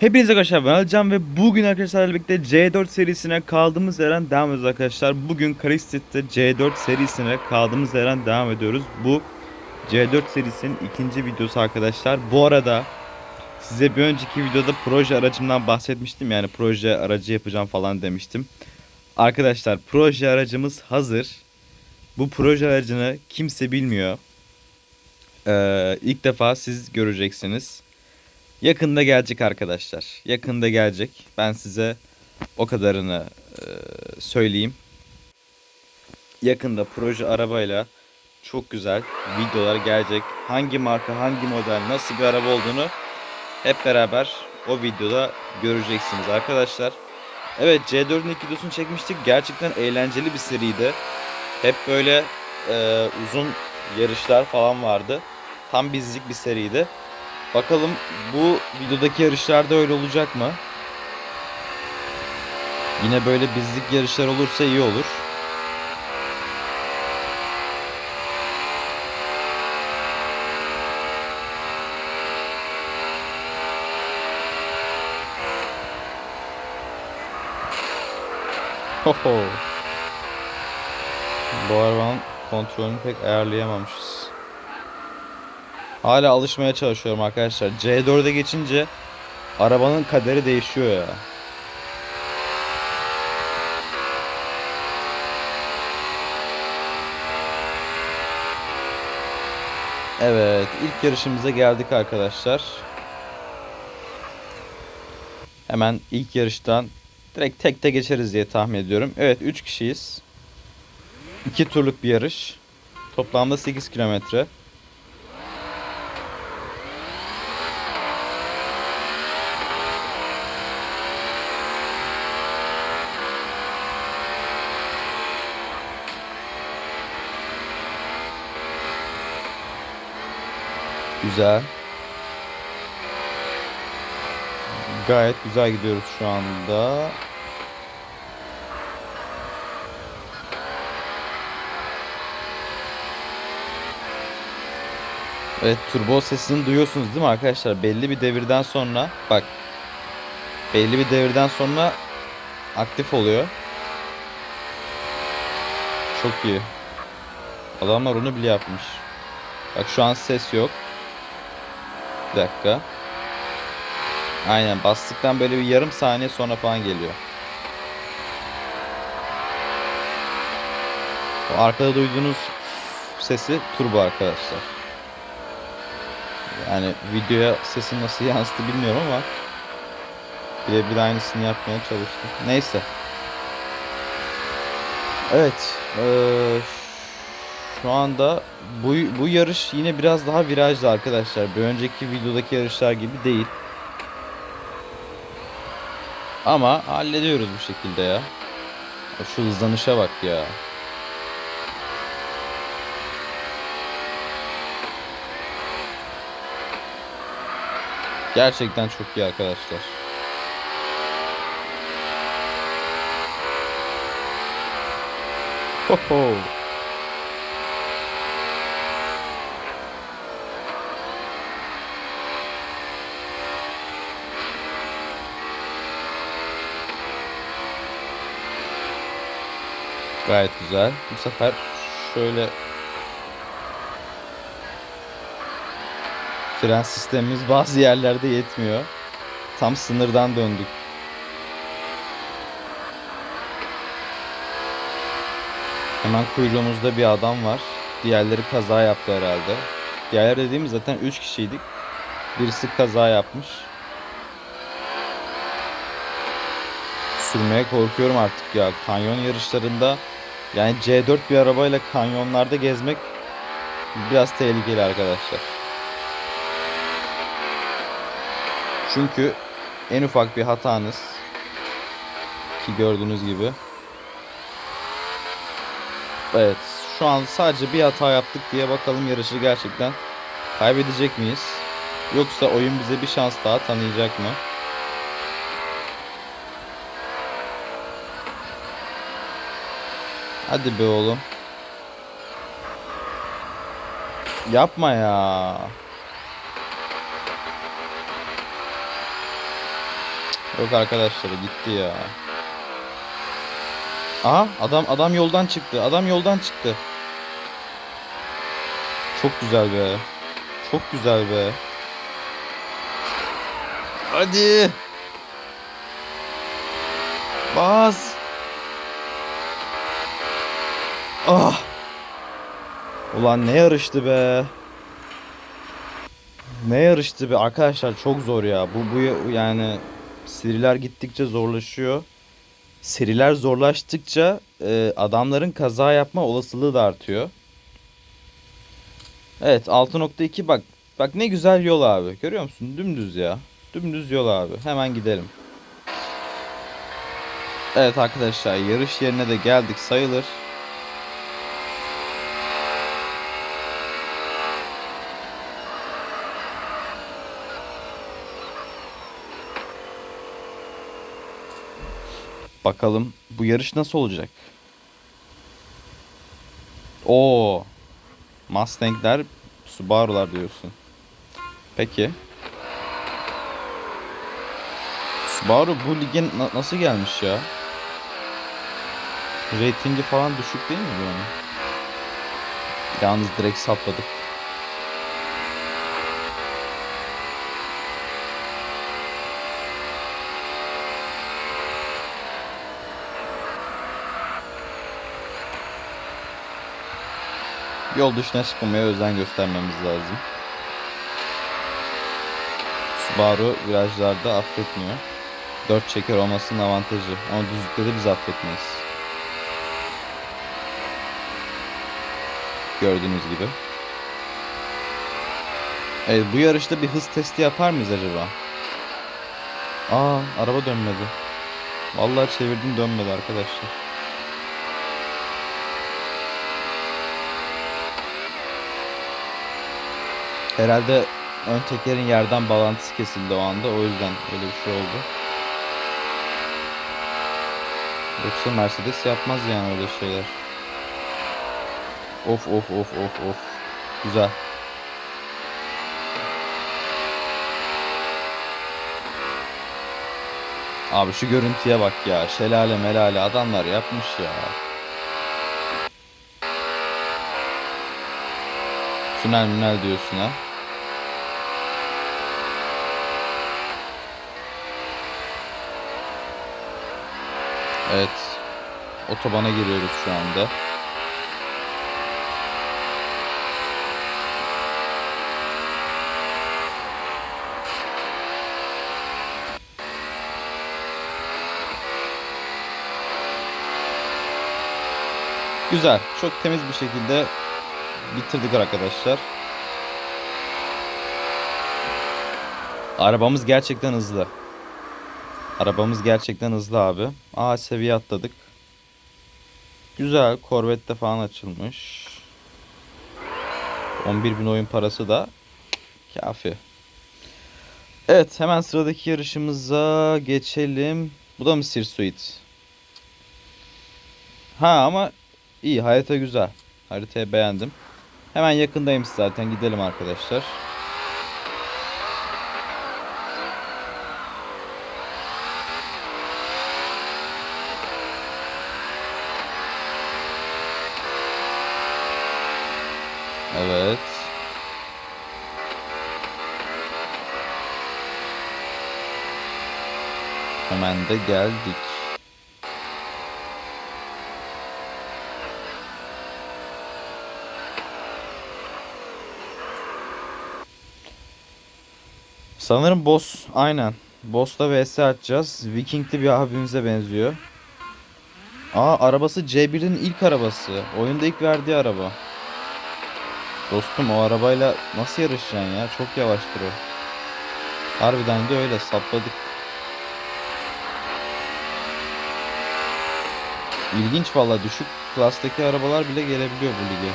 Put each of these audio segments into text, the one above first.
Hepinize arkadaşlar ben Alcan ve bugün arkadaşlarla birlikte C4 serisine kaldığımız yerden devam ediyoruz arkadaşlar. Bugün Karistit'te C4 serisine kaldığımız yerden devam ediyoruz. Bu C4 serisinin ikinci videosu arkadaşlar. Bu arada size bir önceki videoda proje aracımdan bahsetmiştim. Yani proje aracı yapacağım falan demiştim. Arkadaşlar proje aracımız hazır. Bu proje aracını kimse bilmiyor. Ee, ilk defa siz göreceksiniz. Yakında gelecek arkadaşlar. Yakında gelecek. Ben size o kadarını e, söyleyeyim. Yakında proje arabayla çok güzel videolar gelecek. Hangi marka, hangi model, nasıl bir araba olduğunu hep beraber o videoda göreceksiniz arkadaşlar. Evet C4'ün ilk videosunu çekmiştik. Gerçekten eğlenceli bir seriydi. Hep böyle e, uzun yarışlar falan vardı. Tam bizlik bir seriydi. Bakalım bu videodaki yarışlarda öyle olacak mı? Yine böyle bizlik yarışlar olursa iyi olur. Hoho. Bu arabanın kontrolünü pek ayarlayamamışız. Hala alışmaya çalışıyorum arkadaşlar. C4'e geçince arabanın kaderi değişiyor ya. Evet, ilk yarışımıza geldik arkadaşlar. Hemen ilk yarıştan direkt tekte geçeriz diye tahmin ediyorum. Evet, 3 kişiyiz. 2 turluk bir yarış. Toplamda 8 kilometre. Güzel. Gayet güzel gidiyoruz şu anda. Evet turbo sesini duyuyorsunuz değil mi arkadaşlar? Belli bir devirden sonra bak belli bir devirden sonra aktif oluyor. Çok iyi. Adamlar onu bile yapmış. Bak şu an ses yok. Dakika. Aynen bastıktan böyle bir yarım saniye sonra falan geliyor. O arkada duyduğunuz sesi turbo arkadaşlar. Yani videoya sesin nasıl yansıdı bilmiyorum ama birebir aynısını yapmaya çalıştım. Neyse. Evet. Ee, şu anda bu, bu yarış yine biraz daha virajlı arkadaşlar. Bir önceki videodaki yarışlar gibi değil. Ama hallediyoruz bu şekilde ya. Şu hızlanışa bak ya. Gerçekten çok iyi arkadaşlar. Ho ho. Gayet güzel. Bu sefer şöyle fren sistemimiz bazı yerlerde yetmiyor. Tam sınırdan döndük. Hemen kuyruğumuzda bir adam var. Diğerleri kaza yaptı herhalde. Diğerler dediğimiz zaten 3 kişiydik. Birisi kaza yapmış. Sürmeye korkuyorum artık ya. Kanyon yarışlarında yani C4 bir arabayla kanyonlarda gezmek biraz tehlikeli arkadaşlar. Çünkü en ufak bir hatanız ki gördüğünüz gibi Evet şu an sadece bir hata yaptık diye bakalım yarışı gerçekten kaybedecek miyiz? Yoksa oyun bize bir şans daha tanıyacak mı? Hadi be oğlum. Yapma ya. Yok arkadaşlar gitti ya. Aha adam adam yoldan çıktı. Adam yoldan çıktı. Çok güzel be. Çok güzel be. Hadi. Bas. Ah. Ulan ne yarıştı be. Ne yarıştı be arkadaşlar çok zor ya. Bu bu yani seriler gittikçe zorlaşıyor. Seriler zorlaştıkça e, adamların kaza yapma olasılığı da artıyor. Evet 6.2 bak. Bak ne güzel yol abi. Görüyor musun? Dümdüz ya. Dümdüz yol abi. Hemen gidelim. Evet arkadaşlar yarış yerine de geldik sayılır. Bakalım bu yarış nasıl olacak? Oo. Mustang'ler, Subaru'lar diyorsun. Peki. Subaru bu lige na- nasıl gelmiş ya? Ratingi falan düşük değil mi bu onun? Yalnız direkt sapladık. Yol dışına çıkmamaya özen göstermemiz lazım. Subaru virajlarda affetmiyor. 4 çeker olmasının avantajı. Ama düzlükte de biz affetmeyiz. Gördüğünüz gibi. Evet bu yarışta bir hız testi yapar mıyız acaba? Aa araba dönmedi. Vallahi çevirdim dönmedi arkadaşlar. Herhalde ön tekerin yerden bağlantısı kesildi o anda. O yüzden öyle bir şey oldu. Yoksa Mercedes yapmaz yani öyle şeyler. Of of of of of. Güzel. Abi şu görüntüye bak ya. Şelale melale adamlar yapmış ya. Tünel münel diyorsun ha. Evet. Otobana giriyoruz şu anda. Güzel. Çok temiz bir şekilde bitirdik arkadaşlar. Arabamız gerçekten hızlı. Arabamız gerçekten hızlı abi. Aa seviye atladık. Güzel. Corvette falan açılmış. 11 bin oyun parası da kafi. Evet hemen sıradaki yarışımıza geçelim. Bu da mı Sirsuit? Ha ama iyi harita güzel. Haritayı beğendim. Hemen yakındayım zaten gidelim arkadaşlar. Evet. Hemen de geldik. Sanırım boss aynen. Boss'la vs atacağız. Vikingli bir abimize benziyor. Aa arabası C1'in ilk arabası. Oyunda ilk verdiği araba. Dostum o arabayla nasıl yarışacaksın ya? Çok yavaştır o. Harbiden de öyle sapladık. İlginç valla düşük klastaki arabalar bile gelebiliyor bu lige.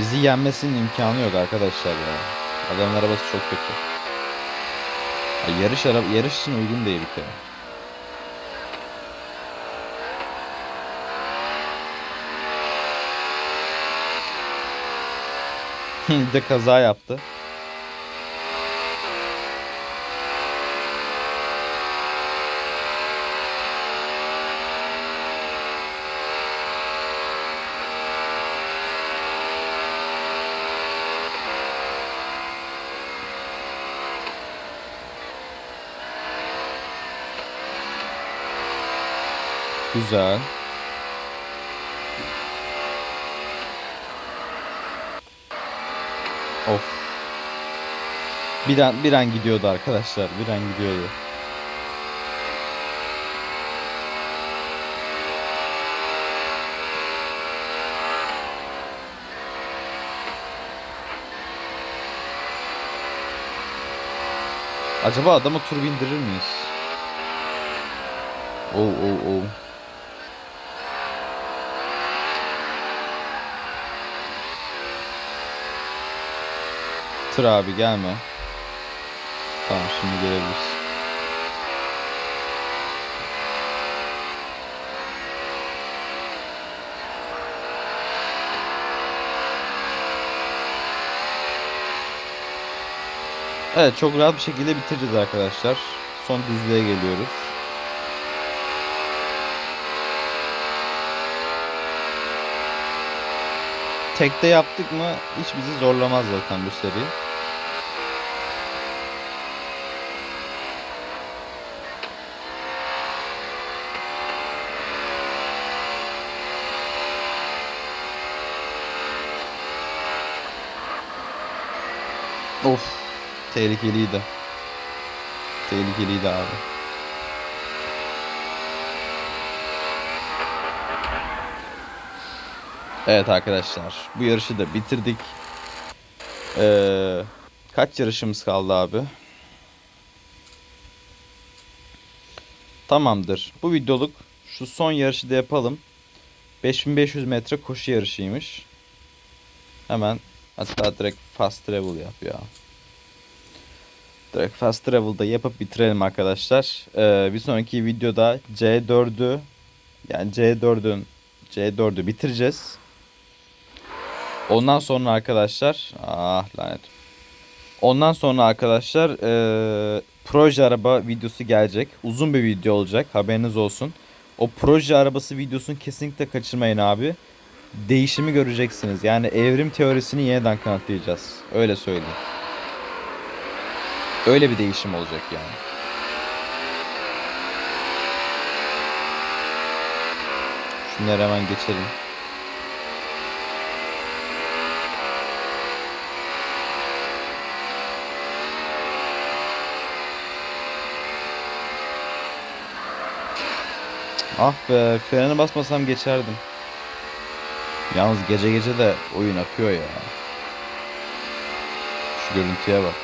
Bizi yenmesinin imkanı yok arkadaşlar ya. Adamın arabası çok kötü. Ya yarış araba yarış için uygun değil bir kere. de kaza yaptı. Güzel. Of. Bir an, bir an gidiyordu arkadaşlar. Bir an gidiyordu. Acaba adama tur bindirir miyiz? Oo oo oo. Tır abi gelme. Tamam şimdi gelebiliriz. Evet çok rahat bir şekilde bitireceğiz arkadaşlar. Son düzlüğe geliyoruz. Tekte yaptık mı hiç bizi zorlamaz zaten bu seri. Of tehlikeliydi. Tehlikeliydi abi. Evet arkadaşlar bu yarışı da bitirdik. Ee, kaç yarışımız kaldı abi? Tamamdır. Bu videoluk şu son yarışı da yapalım. 5500 metre koşu yarışıymış. Hemen hatta direkt fast travel yap ya. Direkt fast travel'da yapıp bitirelim arkadaşlar. Ee, bir sonraki videoda C4'ü yani C4'ün C4'ü bitireceğiz. Ondan sonra arkadaşlar ah lanet. Ondan sonra arkadaşlar eee, proje araba videosu gelecek. Uzun bir video olacak. Haberiniz olsun. O proje arabası videosunu kesinlikle kaçırmayın abi. Değişimi göreceksiniz. Yani evrim teorisini yeniden kanıtlayacağız. Öyle söyleyeyim. Öyle bir değişim olacak yani. Şunları hemen geçelim. Ah be frene basmasam geçerdim. Yalnız gece gece de oyun akıyor ya. Şu görüntüye bak.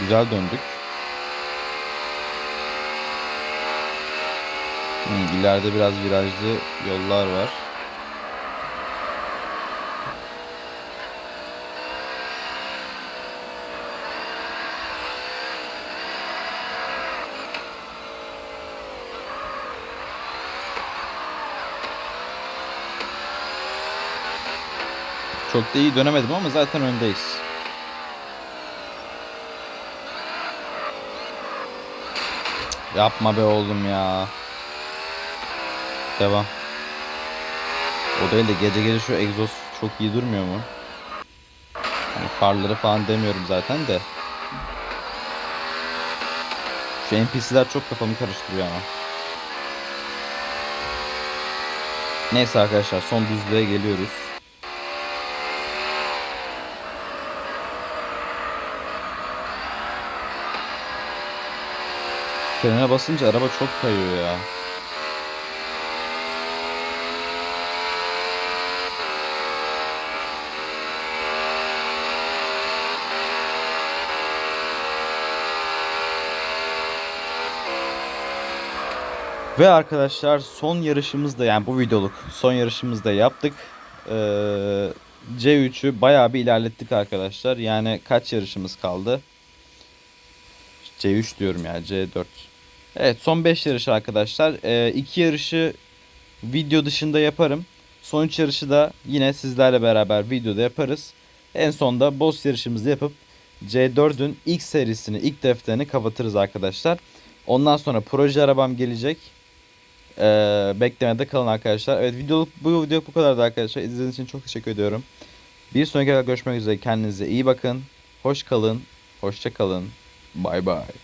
Güzel döndük. Hmm, ileride biraz virajlı yollar var. Çok da iyi dönemedim ama zaten öndeyiz. Yapma be oğlum ya. Devam. O değil de gece gece şu egzoz çok iyi durmuyor mu? Hani farları falan demiyorum zaten de. Şu NPC'ler çok kafamı karıştırıyor ama. Neyse arkadaşlar son düzlüğe geliyoruz. Frene basınca araba çok kayıyor ya. Ve arkadaşlar son yarışımızda yani bu videoluk son yarışımızda yaptık. Ee, C3'ü bayağı bir ilerlettik arkadaşlar. Yani kaç yarışımız kaldı? C3 diyorum ya C4. Evet son 5 yarış arkadaşlar. 2 yarışı video dışında yaparım. Son 3 yarışı da yine sizlerle beraber videoda yaparız. En sonda boss yarışımızı yapıp C4'ün ilk serisini, ilk defterini kapatırız arkadaşlar. Ondan sonra proje arabam gelecek. Ee, beklemede kalın arkadaşlar. Evet videoluk bu video bu kadardı arkadaşlar. İzlediğiniz için çok teşekkür ediyorum. Bir sonraki görüşmek üzere. Kendinize iyi bakın. Hoş kalın. Hoşça kalın. Bye bye.